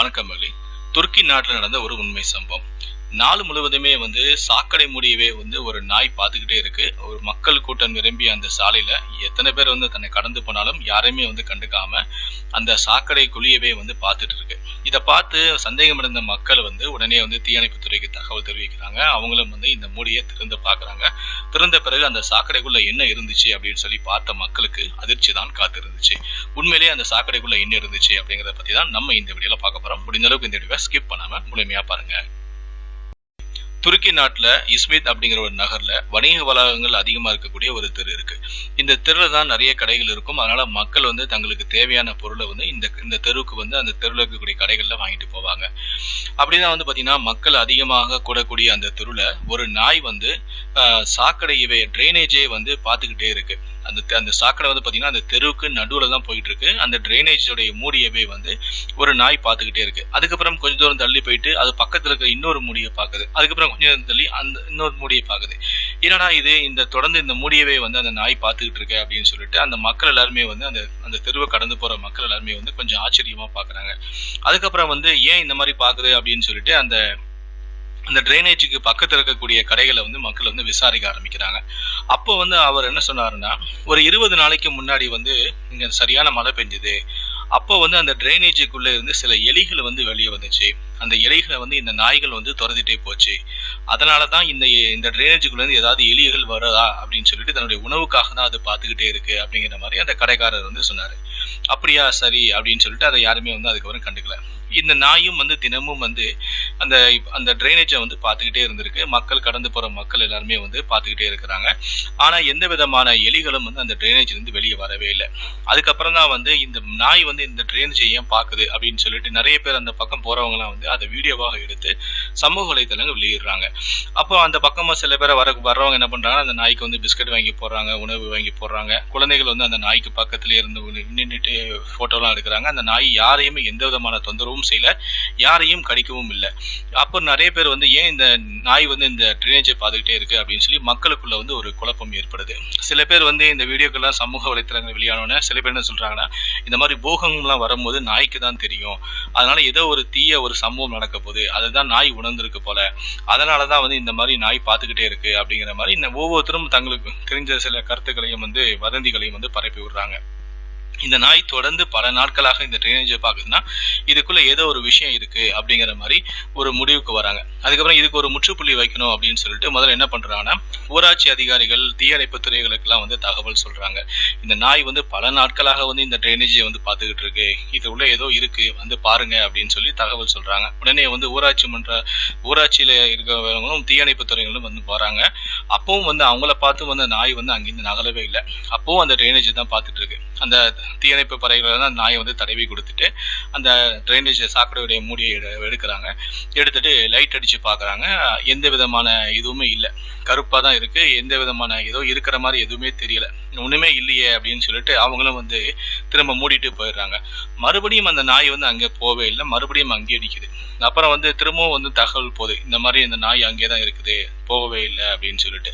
வணக்கம் மகளி துருக்கி நாட்டில் நடந்த ஒரு உண்மை சம்பவம். நாள் முழுவதுமே வந்து சாக்கடை முடியவே வந்து ஒரு நாய் பார்த்துக்கிட்டே இருக்கு. ஒரு மக்கள் கூட்டம் நிரம்பிய அந்த சாலையில எத்தனை பேர் வந்து தன்னை கடந்து போனாலும் யாரையுமே வந்து கண்டுக்காம அந்த சாக்கடை குழியவே வந்து பார்த்துட்டு இருக்கு. இதை பார்த்து சந்தேகம் இருந்த மக்கள் வந்து உடனே வந்து தீயணைப்பு துறைக்கு தகவல் தெரிவிக்கிறாங்க. அவங்களும் வந்து இந்த மூடியை திறந்து பார்க்குறாங்க. திறந்த பிறகு அந்த சாக்கடைக்குள்ள என்ன இருந்துச்சு அப்படின்னு சொல்லி பார்த்த மக்களுக்கு அதிர்ச்சி தான் காத்திருந்துச்சு. உண்மையிலேயே அந்த சாக்கடைக்குள்ள என்ன இருந்துச்சு அப்படிங்கிறத பத்தி தான் நம்ம இந்த வீடியோல பார்க்க போறோம். முடிந்த அளவுக்கு இந்த வீடியோவை ஸ்கிப் பண்ணாம முழுமையா பாருங்க. துருக்கி நாட்டில் இஸ்மித் அப்படிங்கிற ஒரு நகரில் வணிக வளாகங்கள் அதிகமாக இருக்கக்கூடிய ஒரு தெரு இருக்குது இந்த தெருவில் தான் நிறைய கடைகள் இருக்கும். அதனால் மக்கள் வந்து தங்களுக்கு தேவையான பொருளை வந்து இந்த இந்த தெருவுக்கு வந்து அந்த தெருவில் இருக்கக்கூடிய கடைகளில் வாங்கிட்டு போவாங்க. அப்படி தான் வந்து பார்த்திங்கன்னா மக்கள் அதிகமாக கூடக்கூடிய அந்த தெருவில் ஒரு நாய் வந்து சாக்கடையவே ட்ரைனேஜே வந்து பார்த்துக்கிட்டே இருக்கு. அந்த அந்த சாக்கடை வந்து பார்த்தீங்கன்னா அந்த தெருவுக்கு நடுவில் தான் போயிட்டு இருக்கு அந்த ட்ரைனேஜோடைய மூடியவே வந்து ஒரு நாய் பார்த்துக்கிட்டே இருக்கு. அதுக்கப்புறம் கொஞ்ச தூரம் தள்ளி போயிட்டு அது பக்கத்தில் இருக்கிற இன்னொரு மூடியை பார்க்குது அதுக்கப்புறம் கொஞ்சம் தூரம் தள்ளி அந்த இன்னொரு மூடியை பார்க்குது என்னடா இது? இந்த தொடர்ந்து இந்த மூடியவே வந்து அந்த நாய் பார்த்துக்கிட்டு இருக்கு அப்படின்னு சொல்லிட்டு அந்த மக்கள் எல்லாருமே வந்து அந்த அந்த தெருவை கடந்து போற மக்கள் எல்லாருமே வந்து கொஞ்சம் ஆச்சரியமா பார்க்குறாங்க அதுக்கப்புறம் வந்து ஏன் இந்த மாதிரி பார்க்குது அப்படின்னு சொல்லிட்டு அந்த அந்த ட்ரைனேஜுக்கு பக்கத்தில் இருக்கக்கூடிய கடைகளை வந்து மக்கள் வந்து விசாரிக்க ஆரம்பிக்கிறாங்க. அப்போ வந்து அவர் என்ன சொன்னாருன்னா ஒரு இருபது நாளைக்கு முன்னாடி வந்து இங்கே சரியான மழை பெஞ்சுது. அப்போ வந்து அந்த ட்ரைனேஜுக்குள்ளே இருந்து சில எலிகள் வந்து வெளியே வந்துச்சு. அந்த எலிகளை வந்து இந்த நாய்கள் வந்து துரத்திட்டே போச்சு. அதனால தான் இந்த இந்த ட்ரைனேஜுக்குள்ளேருந்து ஏதாவது எலிகள் வருதா அப்படின்னு சொல்லிட்டு தன்னுடைய உணவுக்காக தான் அது பார்த்துக்கிட்டே இருக்கு அப்படிங்கிற மாதிரி அந்த கடைக்காரர் வந்து சொன்னார். அப்படியா சரி அப்படின்னு சொல்லிட்டு அதை யாருமே வந்து அதுக்கப்புறம் கண்டுக்கல. இந்த நாயும் வந்து தினமும் வந்து அந்த அந்த ட்ரைனேஜை வந்து பார்த்துக்கிட்டே இருந்திருக்கு. மக்கள் கடந்து போகிற மக்கள் எல்லாருமே வந்து பார்த்துக்கிட்டே இருக்கிறாங்க. ஆனால் எந்த விதமான எலிகளும் வந்து அந்த ட்ரைனேஜ்லேருந்து வெளியே வரவே இல்லை. அதுக்கப்புறம் தான் வந்து இந்த நாய் வந்து இந்த ட்ரைனேஜை ஏன் பார்க்குது அப்படின்னு சொல்லிட்டு நிறைய பேர் அந்த பக்கம் போகிறவங்களாம் வந்து அதை வீடியோவாக எடுத்து சமூக வலைத்தளங்கள் வெளியிடுறாங்க. அப்போ அந்த பக்கமாக சில பேர் வர வர்றவங்க என்ன பண்ணுறாங்கன்னா அந்த நாய்க்கு வந்து பிஸ்கட் வாங்கி போடுறாங்க உணவு வாங்கி போடுறாங்க. குழந்தைகள் வந்து அந்த நாய்க்கு பக்கத்துல இருந்து நின்றுட்டு ஃபோட்டோலாம் எடுக்கிறாங்க. அந்த நாய் யாரையுமே எந்த விதமான தொந்தரவும் செய்யல. யாரையும் கடிக்கவும் இல்லை. அப்போ நிறைய பேர் வந்து ஏன் இந்த நாய் வந்து இந்த ட்ரைனேஜை பார்த்துக்கிட்டே இருக்கு? அப்படின்னு சொல்லி மக்களுக்குள்ள வந்து ஒரு குழப்பம் ஏற்படுது. சில பேர் வந்து இந்த வீடியோக்கெல்லாம் சமூக வலைத்தளங்கள் வெளியானோன்னே சில பேர் என்ன சொல்றாங்கன்னா இந்த மாதிரி போகங்கள்லாம் வரும்போது நாய்க்கு தான் தெரியும். அதனால ஏதோ ஒரு தீய ஒரு சம்பவம் நடக்க போகுது. அதுதான் நாய் உணர்ந்திருக்கு போல. அதனால தான் வந்து இந்த மாதிரி நாய் பார்த்துக்கிட்டே இருக்கு. அப்படிங்கிற மாதிரி இந்த ஒவ்வொருத்தரும் தங்களுக்கு தெரிஞ்ச சில கருத்துக்களையும் வந்து வதந்திகளையும் வந்து பரப்பி விடுறாங்க. இந்த நாய் தொடர்ந்து பல நாட்களாக இந்த ட்ரைனேஜை பார்க்குதுன்னா இதுக்குள்ள ஏதோ ஒரு விஷயம் இருக்கு அப்படிங்கிற மாதிரி ஒரு முடிவுக்கு வராங்க. அதுக்கப்புறம் இதுக்கு ஒரு முற்றுப்புள்ளி வைக்கணும் அப்படின்னு சொல்லிட்டு முதல்ல என்ன பண்றாங்கன்னா ஊராட்சி அதிகாரிகள் தீயணைப்பு துறைகளுக்கெல்லாம் வந்து தகவல் சொல்றாங்க. இந்த நாய் வந்து பல நாட்களாக வந்து இந்த ட்ரைனேஜை வந்து பார்த்துக்கிட்டு இருக்கு. இது உள்ள ஏதோ இருக்கு வந்து பாருங்க அப்படின்னு சொல்லி தகவல் சொல்றாங்க. உடனே வந்து ஊராட்சி மன்ற ஊராட்சியில இருக்கிறவங்களும் தீயணைப்பு துறைகளும் வந்து போறாங்க அப்பவும் வந்து அவங்கள பார்த்து வந்து நாய் வந்து அங்கிருந்து நகலவே இல்லை. அப்பவும் அந்த ட்ரைனேஜ் தான் பார்த்துட்டு இருக்கு. அந்த தீயணைப்பு பறைகளை தான் நாயை வந்து தடவி கொடுத்துட்டு அந்த ட்ரைனேஜ் சாக்கடையுடைய மூடியை எடு- எடுக்கிறாங்க. எடுத்துட்டு லைட் அடிச்சு பார்க்குறாங்க எந்த விதமான இதுவுமே இல்லை. கருப்பாக தான் இருக்குது எந்த விதமான ஏதோ இருக்கிற மாதிரி எதுவுமே தெரியலை. ஒன்றுமே இல்லையே அப்படின்னு சொல்லிட்டு அவங்களும் வந்து திரும்ப மூடிட்டு போயிடுறாங்க. மறுபடியும் அந்த நாய் வந்து அங்கே போவே இல்லை. மறுபடியும் அங்கேயே அடிக்குது. அப்புறம் வந்து திரும்பவும் வந்து தகவல் போகுது. இந்த மாதிரி இந்த நாய் அங்கே தான் இருக்குது. போகவே இல்லை அப்படின்னு சொல்லிட்டு.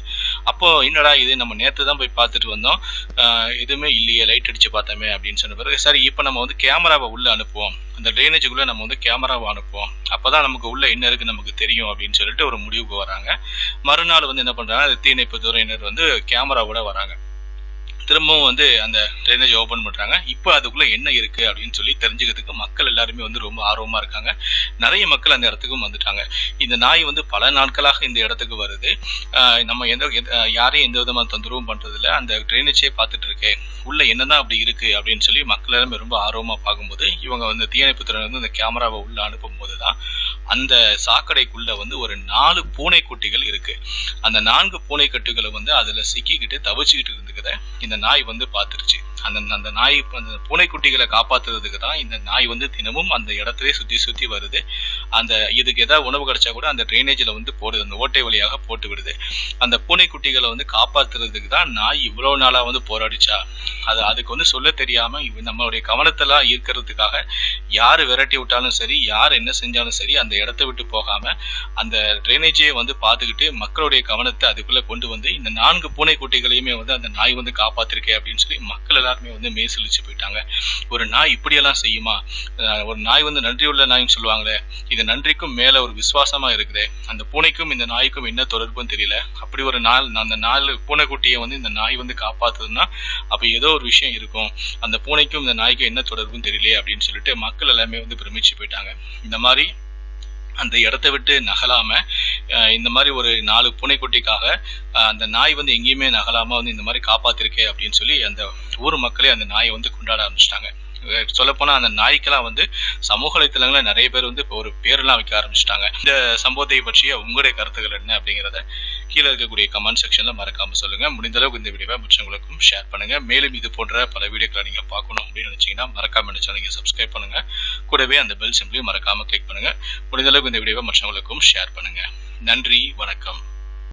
அப்போ என்னடா இது? நம்ம நேற்று தான் போய் பார்த்துட்டு வந்தோம். எதுவுமே இல்லையே. லைட் அடிச்சு பார்த்தோமே அப்படின்னு சொன்ன பிறகு சரி இப்போ நம்ம வந்து கேமராவை உள்ளே அனுப்புவோம். அந்த ட்ரைனேஜுக்குள்ளே நம்ம வந்து கேமராவை அனுப்புவோம். அப்போ தான் நமக்கு உள்ள என்ன இருக்குது நமக்கு தெரியும் அப்படின்னு சொல்லிட்டு ஒரு முடிவுக்கு வராங்க. மறுநாள் வந்து என்ன பண்ணுறாங்க தீயணைப்பு துறையினர் வந்து கேமராவோட வராங்க. திரும்பவும் வந்து அந்த ட்ரைனேஜ் ஓப்பன் பண்ணுறாங்க இப்போ அதுக்குள்ளே என்ன இருக்குது அப்படின்னு சொல்லி தெரிஞ்சுக்கிறதுக்கு மக்கள் எல்லாருமே வந்து ரொம்ப ஆர்வமாக இருக்காங்க. நிறைய மக்கள் அந்த இடத்துக்கும் வந்துட்டாங்க. இந்த நாய் வந்து பல நாட்களாக இந்த இடத்துக்கு வருது. நம்ம எந்த எந்த- யாரையும் எந்த விதமான தொந்தரவும் பண்ணுறதில்ல அந்த ட்ரைனேஜே பார்த்துட்டு இருக்கு உள்ளே என்னதான் அப்படி இருக்குது அப்படின்னு சொல்லி மக்கள் எல்லாருமே ரொம்ப ஆர்வமாக பார்க்கும்போது இவங்க வந்து தீயணைப்பு துறை வந்து அந்த கேமராவை உள்ளே அனுப்பும் போதுதான் அந்த சாக்கடைக்குள்ளே வந்து ஒரு நாலு பூனைக்குட்டிகள் இருக்குது அந்த நான்கு பூனைக்கட்டுகளை வந்து அதில் சிக்கிக்கிட்டு தவிச்சுக்கிட்டு இருந்துக்கிறத இந்த நாய் வந்து பார்த்துருச்சு. அந்த அந்த நாய் அந்த பூனைக்குட்டிகளை காப்பாத்துறதுக்கு தான் இந்த நாய் வந்து தினமும் அந்த இடத்துல சுத்தி சுத்தி வருது. அந்த இதுக்கு ஏதாவது உணவு கிடைச்சா கூட அந்த ட்ரைனேஜில் வந்து போடுது. அந்த ஓட்டை வழியாக போட்டு விடுது. அந்த பூனைக்குட்டிகளை வந்து காப்பாத்துறதுக்கு தான் நாய் இவ்வளோ நாளாக வந்து போராடிச்சா? அது அதுக்கு வந்து சொல்ல தெரியாமல் நம்மளுடைய கவனத்தெல்லாம் ஈர்க்கிறதுக்காக யார் விரட்டி விட்டாலும் சரி யார் என்ன செஞ்சாலும் சரி அந்த இடத்த விட்டு போகாமல் அந்த ட்ரைனேஜையே வந்து பார்த்துக்கிட்டு மக்களுடைய கவனத்தை அதுக்குள்ளே கொண்டு வந்து இந்த நான்கு பூனைக்குட்டிகளையுமே வந்து அந்த நாய் வந்து காப்பாத்திருக்கே அப்படின்னு சொல்லி மக்கள் எல்லாருமே வந்து மேய்சலிச்சு போயிட்டாங்க. ஒரு நாய் இப்படியெல்லாம் செய்யுமா? ஒரு நாய் வந்து நன்றியுள்ள நாய்னு சொல்லுவாங்களே இது நன்றிக்கும் மேல ஒரு விசுவாசமா இருக்குதே. அந்த பூனைக்கும் இந்த நாய்க்கும் என்ன தொடர்புன்னு தெரியல. அப்படி ஒரு நாள் அந்த நாலு பூனைக்குட்டியை வந்து இந்த நாய் வந்து காப்பாத்துதுன்னா அப்ப ஏதோ ஒரு விஷயம் இருக்கும். அந்த பூனைக்கும் இந்த நாய்க்கும் என்ன தொடர்புன்னு தெரியலையே அப்படின்னு சொல்லிட்டு மக்கள் எல்லாமே வந்து பிரமிச்சு போயிட்டாங்க. இந்த மாதிரி அந்த இடத்த விட்டு நகலாம இந்த மாதிரி ஒரு நாலு பூனைக்குட்டிக்காக அந்த நாய் வந்து எங்கேயுமே நகலாம வந்து இந்த மாதிரி காப்பாத்திருக்கே அப்படின்னு சொல்லி அந்த ஊர் மக்களே அந்த நாயை வந்து கொண்டாட ஆரம்பிச்சிட்டாங்க. சொல்லப்போனால் அந்த நாய்க்கெல்லாம் வந்து சமூக வலைத்தளங்கள்ல நிறைய பேர் வந்து இப்போ ஒரு பேரெல்லாம் வைக்க ஆரம்பிச்சிட்டாங்க. இந்த சம்பவத்தை பற்றிய உங்களுடைய கருத்துக்கள் என்ன அப்படிங்கிறத கீழே இருக்கக்கூடிய கமெண்ட் செக்ஷன்ல மறக்காம சொல்லுங்க. முடிந்த அளவுக்கு இந்த வீடியோவை மற்றவங்களுக்கும் ஷேர் பண்ணுங்க. மேலும் இது போன்ற பல வீடியோக்களை நீங்க பார்க்கணும் அப்படின்னு நினைச்சீங்கன்னா மறக்காம நினைச்சா நீங்க சப்ஸ்கிரைப் பண்ணுங்க. கூடவே அந்த பெல் சிம்பிளையும் மறக்காம கிளிக் பண்ணுங்க. முடிந்த அளவுக்கு இந்த வீடியோவை மற்றவங்களுக்கும் ஷேர் பண்ணுங்க. நன்றி வணக்கம்.